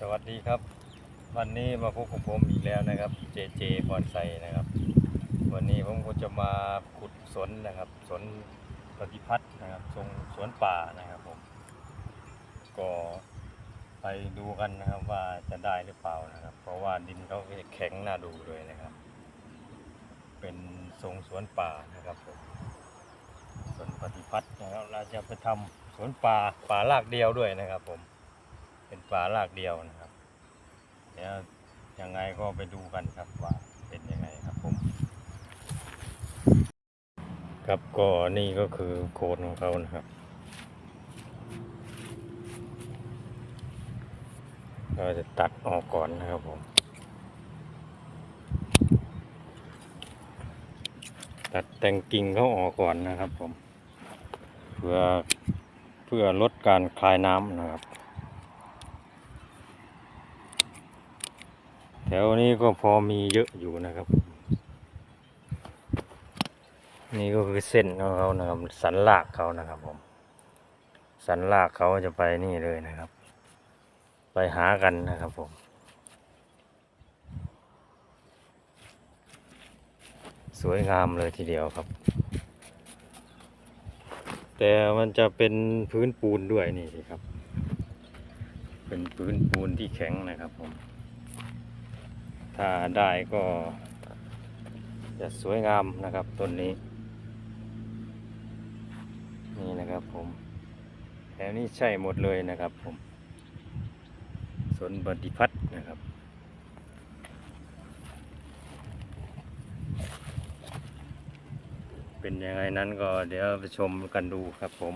สวัสดีครับ วันนี้มาพบกับผมอีกแล้วนะครับเจเจบอนไซนะครับ วันนี้ผมก็จะมาขุดสนนะครับสนปฏิพัฒน์นะครับทรงสวนป่านะครับผมก็ไปดูกันนะครับว่าจะได้หรือเปล่านะครับ เพราะว่าดินเขาแข็งน่าดูเลยนะครับ เป็นทรงสวนป่านะครับผมสวนปฏิพัฒน์นะครับเราจะไปทำสวนป่าป่าลากเดียวด้วยนะครับผม เป็นป่าลากเดียวนะครับเดี๋ยวยังไงก็ไปดูกันครับว่าเป็นยังไงครับผม ครับก็นี่ก็คือโคนของเขานะครับเราจะตัดออกก่อนนะครับผม ตัดแต่งกิ่งเขาออกก่อนนะครับผม เพื่อเพื่อลดการคลายน้ำนะครับ แถ วนี้ก็พอมีเยอะอยู่นะครับ นี่ก็คือเส้นของเขานะครับ สันหลากเขานะครับผม สันหลากเขาจะไปนี่เลยนะครับ ไปหากันนะครับผมสวยงามเลยทีเดียวครับ แต่มันจะเป็นพื้นปูนด้วยนี่สิครับ เป็นพื้นปูนที่แข็งนะครับผม ถ้าได้ก็จะสวยงามนะครับต้นนี้ นี่นะครับผมแถวนี้ใช่หมดเลยนะครับผมสนปฏิพัฒน์นะครับเป็นยังไงนั้นก็เดี๋ยวไปชมกันดูครับผม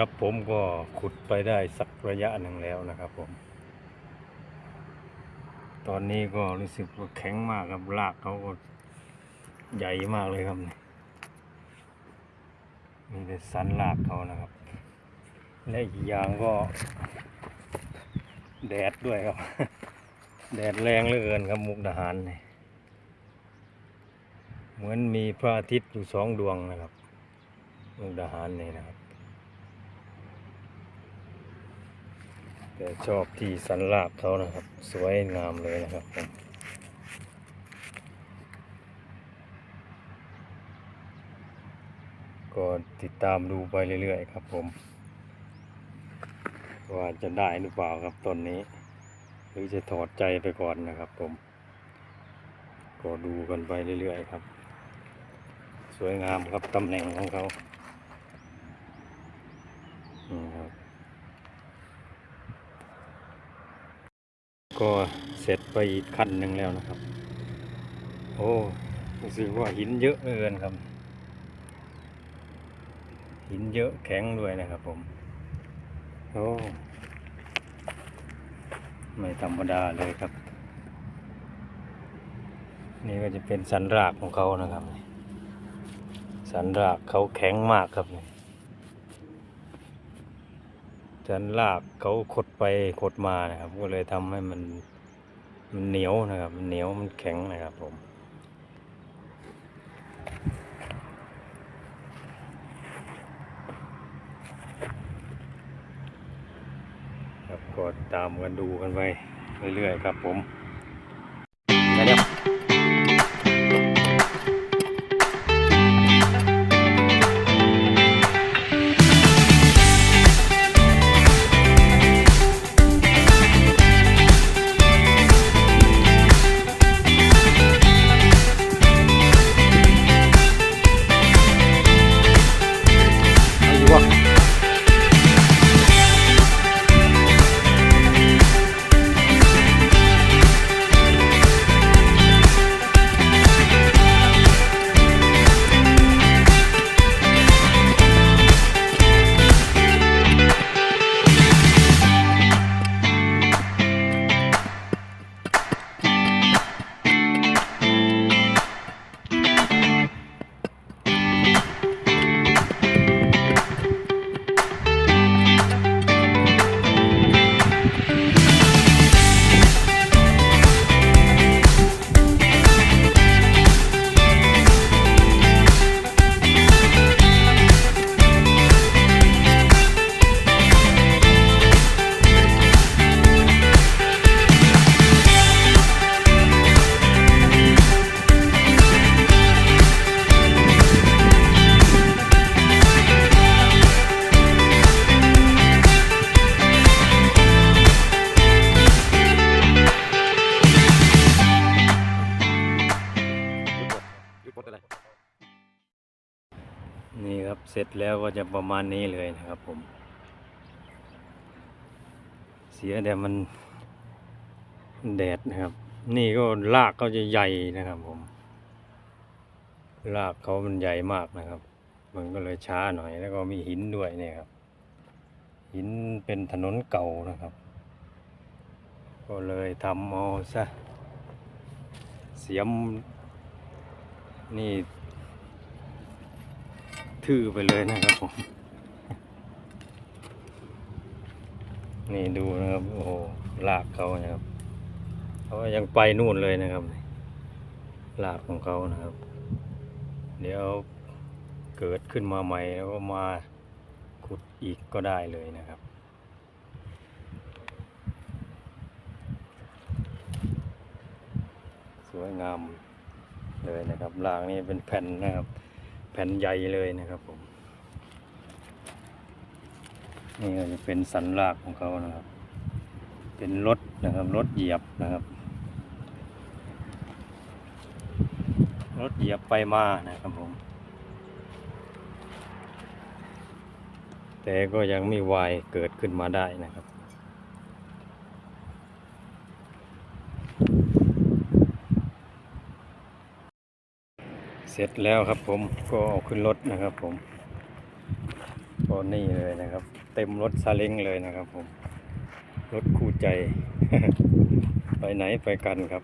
ครับผมก็ขุดไปได้สักระยะหนึ่งแล้วนะครับผม ตอนนี้ก็รู้สึกว่าแข็งมากครับรากเขาก็ใหญ่มากเลยครับนี่มีแต่สันรากเขานะครับ และอีกอย่างก็ แดดด้วยครับ แดดแรงเหลือเกินครับมุกดาหารเนี่ยเหมือนมีพระอาทิตย์อยู่สองดวงนะครับมุกดาหารนี่นะครับ แต่ชอบที่สันลากเขานะครับ สวยงามเลยนะครับผมก็ติดตามดูไปเรื่อยๆครับผม ว่าจะได้หรือเปล่าครับต้นนี้ หรือจะถอดใจไปก่อนนะครับผม ก็ดูกันไปเรื่อยๆครับ สวยงามครับตำแหน่งของเขานี่ครับ ก็เสร็จไปอีกขั้นหนึ่งแล้วนะครับ โอ้รู้สึกว่าหินเยอะเอเกินครับ หินเยอะแข็งด้วยนะครับผม โอ้ ไม่ธรรมดาเลยครับ นี่ก็จะเป็นสันรากของเขานะครับ สันรากเขาแข็งมากครับเนี่ย ฉันลากเขาขดไปขดมานะครับ ก็เลยทำให้มันมันเหนียวนะครับมันเหนียวมันแข็งนะครับผมครับก็ตามกันดูกันไปเรื่อยๆครับผม เสร็จแล้วก็จะประมาณนี้เลยนะครับผม เสียแต่มันแดดนะครับ นี่ก็รากเขาจะใหญ่นะครับผมรากเขามันใหญ่มากนะครับ มันก็เลยช้าหน่อย แล้วก็มีหินด้วยเนี่ยครับ หินเป็นถนนเก่านะครับ ก็เลยทำเอาซะเสียมนี่ ทื่อไปเลยนะครับผม นี่ดูนะครับ โอ้โหลากเขานะครับเขายังไปนู่นเลยนะครับลากของเขานะครับ เดี๋ยวเกิดขึ้นมาใหม่แล้วก็มาขุดอีกก็ได้เลยนะครับสวยงามเลยนะครับลากนี่เป็นแผ่นนะครับ ผ่นใหญ่เลยนะครับผม นี่ก็จะเป็นสันรากของเขานะครับ เป็นรถนะครับรถเหยียบนะครับ รถเหยียบไปมานะครับผม แต่ก็ยังไม่วายเกิดขึ้นมาได้นะครับ เสร็จแล้วครับผมก็เอาขึ้นรถนะครับผมก็นี่เลยนะครับ เต็มรถซาเล้งเลยนะครับผม รถคู่ใจ ไปไหนไปกันครับ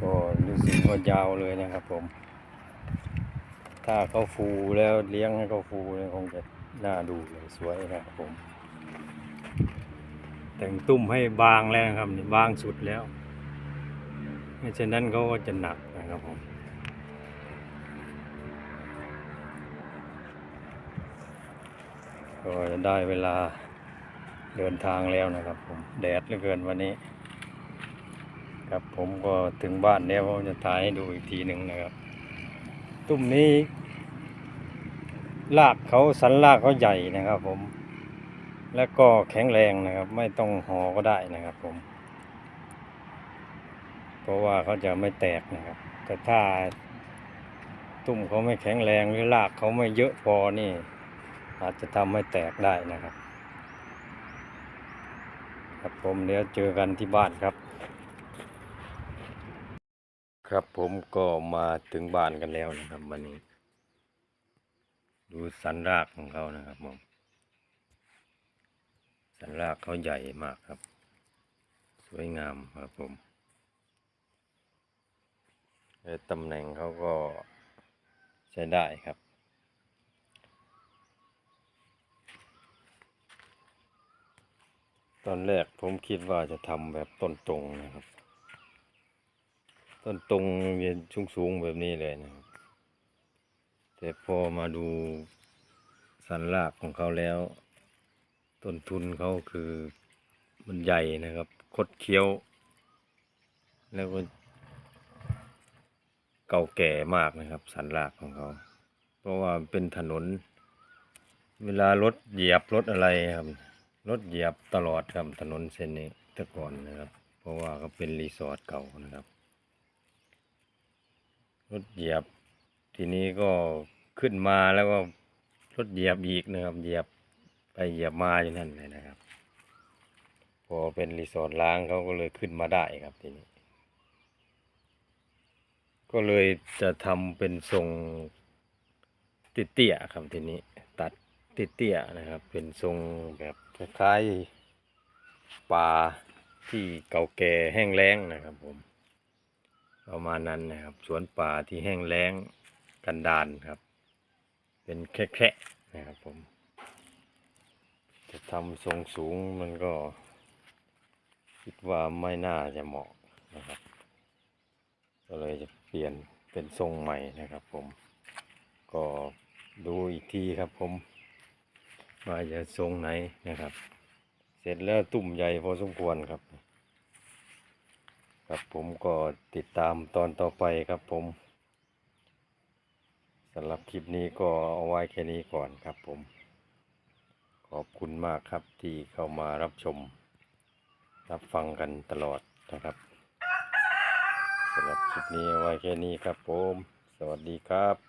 ก็รู้สึกว่ายาวเลยนะครับผม ถ้าเขาฟูแล้วเลี้ยงให้เขาฟูเนี่ยคงจะน่าดูเลยสวยนะครับผม แต่งตุ้มให้บางแล้วนะครับนี่บางสุดแล้วไม่เช่นนั้นเขาก็จะหนักนะครับผมก็จะได้เวลาเดินทางแล้วนะครับผมแดดเหลือเกินวันนี้ ครับผมก็ถึงบ้านแล้วผมจะถ่ายให้ดูอีกทีหนึ่งนะครับ ตุ้มนี้ลากเขาสันลากเขาใหญ่นะครับผม แล้วก็แข็งแรงนะครับ ไม่ต้องห่อก็ได้นะครับผม เพราะว่าเขาจะไม่แตกนะครับ แต่ถ้าตุ้มเขาไม่แข็งแรงหรือรากเขาไม่เยอะพอนี่ อาจจะทำให้แตกได้นะครับ ครับผมเดี๋ยวเจอกันที่บ้านครับ ครับผมก็มาถึงบ้านกันแล้วนะครับวันนี้ ดูสันรากของเขานะครับผม สันรากเขาใหญ่มากครับ สวยงามครับผมและตำแหน่งเขาก็ใช้ได้ครับตอนแรกผมคิดว่าจะทำแบบต้นตรงนะครับ ต้นตรงเรียนสูงๆแบบนี้เลยนะครับ แต่พอมาดูสันรากของเขาแล้ว ต้นทุนเขาคือมันใหญ่นะครับ คดเคี้ยว แล้วก็เก่าแก่มากนะครับ สันรากของเขา เพราะว่าเป็นถนน เวลารถเหยียบรถอะไรครับรถเหยียบตลอดครับถนนเส้นนี้แต่ก่อนนะครับ เพราะว่าเขาเป็นรีสอร์ทเก่านะครับรถเหยียบทีนี้ก็ขึ้นมาแล้วก็รถเหยียบอีกนะครับเหยียบ ไปเหยียบมาอยู่นั่นเลยนะครับ พอเป็นรีสอร์ทล้างเขาก็เลยขึ้นมาได้ครับทีนี้ ก็เลยจะทำเป็นทรงติเตี้ยครับทีนี้ ตัดติเตี้ยนะครับ เป็นทรงแบบคล้ายๆป่าที่เก่าแก่แห้งแล้งนะครับผมประมาณนั้นนะครับ สวนป่าที่แห้งแล้งกันดานครับ เป็นแค่ๆนะครับผม ทำทรงสูงมันก็ คิดว่าไม่น่าจะเหมาะนะครับ ก็เลยจะเปลี่ยนเป็นทรงใหม่นะครับผม ก็ดูอีกทีครับผม ว่าจะทรงไหนนะครับ เสร็จแล้วตุ่มใหญ่พอสมควรครับ ครับผมก็ติดตามตอนต่อไปครับผมสำหรับคลิปนี้ก็เอาไว้แค่นี้ก่อนครับผม ขอบคุณมากครับที่เข้ามารับชม รับฟังกันตลอดนะครับสำหรับคลิปนี้เอาไว้แค่นี้ครับผม สวัสดีครับ